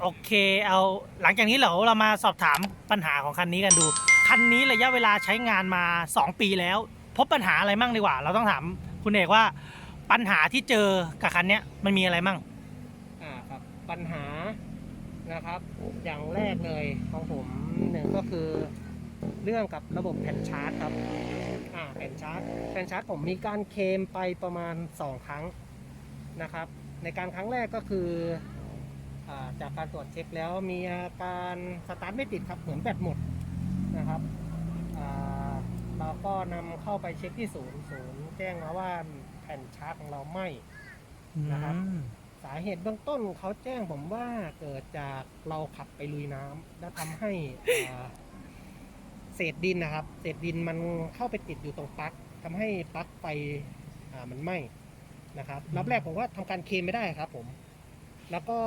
โอเค เอาหลังจากนี้เราเรามาสอบถามปัญหาของคันนี้กันดู คันนี้ระยะเวลาใช้งานมา 2 ปีแล้ว พบปัญหาอะไรมั่งดีกว่า เราต้องถามคุณเอกว่าปัญหาที่เจอกับคันเนี้ยมันมีอะไรมั่ง อ่าครับปัญหานะครับ อย่างแรกเลยของผมหนึ่งก็คือ เรื่องกับระบบแผ่นชาร์จครับอ่าแผ่นชาร์จแผ่นชาร์จผมมีการเคลมไปประมาณ 2 ครั้งนะครับ ในการครั้งแรกก็คือ จากการตรวจเช็คแล้วมีอาการสตาร์ทไม่ติดครับเหมือนแบตหมดนะครับอ่าเราก็นำเข้าไปเช็คที่ศูนย์ศูนย์แจ้งมาว่าแผ่นชาร์จของเราไหม้นะครับอืมสาเหตุเบื้องต้นเขาแจ้งผมว่าเกิดจากเราขับไปลุยน้ำแล้วทำให้อ่าเศษดินนะครับ เศษดินมันเข้าไปติดอยู่ตรงปลั๊กทำให้ปลั๊กไฟอ่ามันไหม้นะครับรอบแรกผมว่าทำการเคลมไม่ได้ครับผม แล้วก็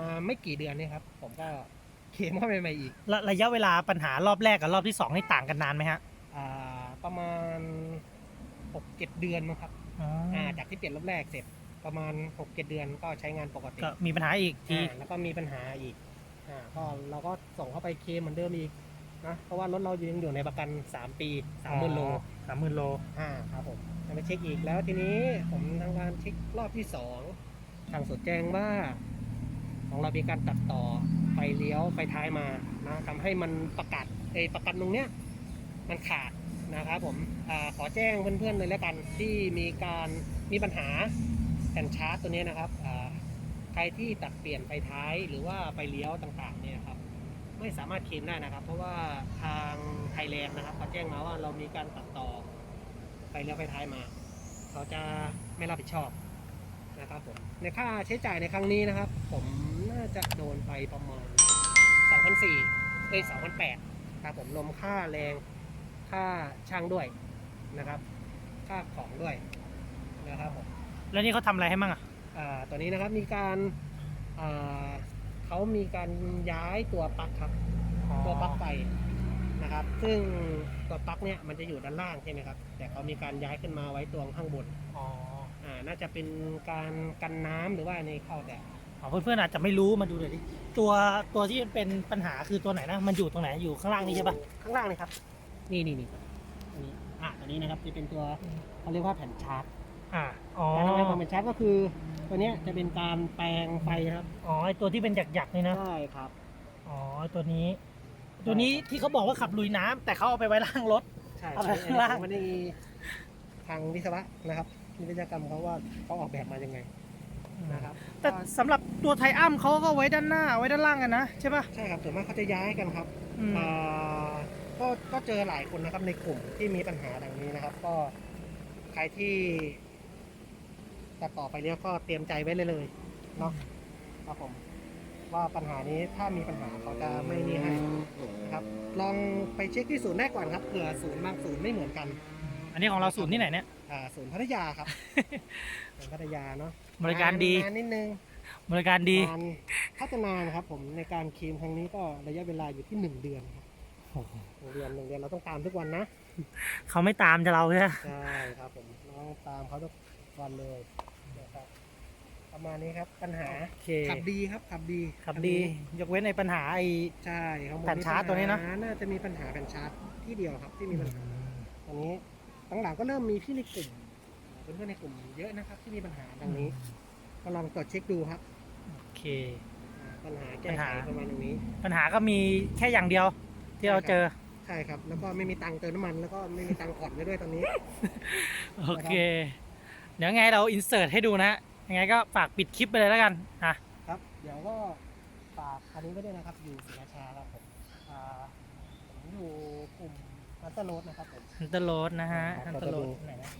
มาไม่กี่เดือนนี่ครับ ผมก็เคลมเข้าไปใหม่อีกระระยะเวลาปัญหารอบแรกกับรอบที่สองนี่ต่างกันนานไหมฮะอ่าประมาณหกเจ็ดเดือนมั้งครับอ๋อออ่าจากที่เปลี่ยนรอบแรกเสร็จประมาณหกเจ็ดเดือนก็ใช้งานปกติก็มีปัญหาอีกที อ่าแล้วก็มีปัญหาอีกอ่าก็เราก็ส่งเข้าไปเคลมเหมือนเดิมอีกนะเพราะว่ารถเรายังอยู่ในประกัน3ปี3หมื่นโล สามหมื่นโล อ่าครับผมจะไปเช็คอีกแล้วทีนี้ผมทำการเช็ครอบที่2 ทางสดแจ้งว่า ของเรามีการตัดต่อไฟเลี้ยวไฟท้ายมานะทำให้มันประกาศไอ้ประกันตรงเนี้ยมันขาดนะครับผมอขอแจ้งเพื่อนๆเลยแล้วกันที่มีการมีปัญหาแผ่นชาร์จตัวนี้นะครับใครที่ตัดเปลี่ยนไฟท้ายหรือว่าไฟเลี้ยวต่างๆเนี่ยครับไม่สามารถเคลมได้นะครับ เพราะว่าทางไทยแลนด์นะครับเขาแจ้งมาว่าเรามีการตัดต่อไฟเลี้ยวไฟท้ายมา เขาจะไม่รับผิดชอบ นะครับผมในค่าใช้จ่ายในครั้งนี้นะครับ ผมน่าจะโดนไปประมาณ2,400เอ้ย2,800ครับผมรวมค่าแรงค่าช่างด้วยนะครับ ค่าของด้วยนะครับผมแล้วนี่เขาทำอะไรให้มั่งอะอ่าตัวนี้นะครับมีการอ่าเขามีการย้ายตัวปลั๊กครับ ตัวปลั๊กไฟนะครับ ซึ่งตัวปลั๊กเนี่ยมันจะอยู่ด้านล่างใช่ไหมครับ แต่เขามีการย้ายขึ้นมาไว้ตรงข้างบนอ๋อ อ่าน่าจะเป็นการกันน้ำหรือว่าในเข้าแต่อ๋อเพื่อนๆอาจจะไม่รู้มาดูหน่อยดิตัวตัวที่เป็นปัญหาคือตัวไหนนะ มันอยู่ตรงไหนอยู่ข้างล่างนี่ใช่ปะข้างล่างเลยครับ นี่นี่นี่อันนี้อ่าตัวนี้นะครับจะเป็นตัวเขาเรียกว่าแผ่นชาร์จอ่าอ๋อการทำงานของแผ่นชาร์จก็คือตัวเนี้ยจะเป็นการแปลงไฟครับอ๋อไอตัวที่เป็นหยักๆนี่นะใช่ครับอ๋อไอ้ตัวนี้ ตัวนี้ที่เขาบอกว่าขับลุยน้ำแต่เขาเอาไปไว้ล่างรถใช่เอาไปข้างล่างไม่ได้ทางวิศวะนะครับ วิศวกรรมเขาว่าเขาออกแบบมายังไงนะครับแต่สำหรับตัวไทอัมเขาก็ไว้ด้านหน้าไว้ด้านล่างกันนะใช่ปะใช่ครับส่วนมากเขาจะย้ายกันครับอืมอ่าก็ก็เจอหลายคนนะครับในกลุ่มที่มีปัญหาดังนี้นะครับ ก็ใครที่จะต่อไปเนี้ยก็เตรียมใจไว้เลยเลยเนาะครับผมว่าปัญหานี้ถ้ามีปัญหาเขาจะไม่นี่ให้นะครับลองไปเช็คที่ศูนย์ได้ก่อนครับเผื่อศูนย์บางศูนย์ไม่เหมือนกัน อันนี้ของเราศูนย์ที่ไหนเนี่ย อ่าศูนย์พัทยาครับ ศูนย์พัทยาเนาะบริการดี นานนิดนึงบริการดี นานพัฒนานะครับผมในการเคลมครั้งนี้ก็ระยะเวลาอยู่ที่หนึ่งเดือนครับโอ้โหหนึ่งเดือนหนึ่งเดือนเราต้องตามทุกวันนะ เขาไม่ตามจะเราใช่ไหมใช่ครับผมเราต้องตามเขาทุกวันเลยนะครับประมาณนี้ครับปัญหาโอเคขับดีครับขับดีขับดี ยกเว้นในปัญหาไอใช่ครับผมแผ่นชาร์จตัวนี้นะมีปัญหาน่าจะมีปัญหาแผ่นชาร์จที่เดียวครับที่มีปัญหาตอนนี้ หลังๆก็เริ่มมีพี่ในกลุ่มเพื่อนๆในกลุ่มเยอะนะครับ ที่มีปัญหาดังนี้ ก็ลองตรวจเช็คดูครับ โอเค อ่าปัญหาแก้ปัญไขหา ประมาณอย่างนี้ ปัญหาก็มีแค่อย่างเดียว ที่เราเจอ ใช่ครับ แล้วก็ไม่มีตังค์เติมน้ำมันแล้วก็ไม่มีตังค์ผ่อนไปด้วยตอนนี้ โอเค เดี๋ยวไงเราอินเสิร์ตให้ดูนะ ยังไงก็ฝากปิดคลิปไปเลยแล้วกันอะ ครับ เดี๋ยวก็ฝากคันนี้ไว้ด้วยนะครับ อยู่ศรีราชาครับผมอ่าผมอยู่กลุ่มมั ตเตอร์โรดนะครับผมฮันเตอร์โรดนะฮะครัฮับนเตอร์โรดไหนนะ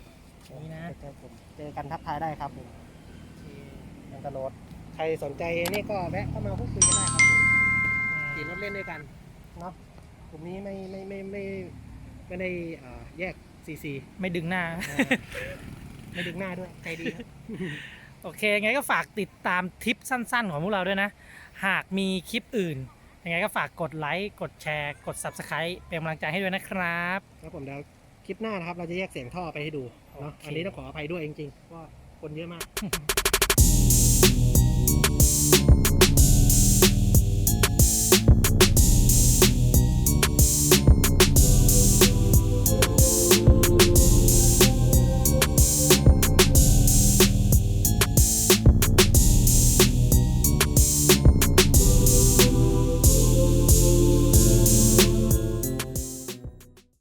นี่นะเจอผมเจอกันทักทายได้ครับผมที่มัตเตอร์โรดใครสนใจนี่ก็แวะเข้ามาพูดคุยกันได้ครับผมขี่รถเล่นด้วยกันเนาะกลุ่มนี้ไม่ไม่ไม่ไม่ไม่ได้อ่าแยกซีซีไม่ดึงหน้า ไม่ดึงหน้าด้วยใจดีครับโอเค ไงก็ฝากติดตามทิปสั้น ๆ ของพวกเราด้วยนะ หากมีคลิปอื่น ยังไงก็ฝากกดไลค์ กดแชร์ กด Subscribe เป็นกำลังใจให้ด้วยนะครับ ครับผมเดี๋ยวคลิปหน้านะครับ เราจะแยกเสียงท่อไปให้ดูเนาะโอเคอันนี้ต้องขออภัยด้วยจริงๆว่าคนเยอะมาก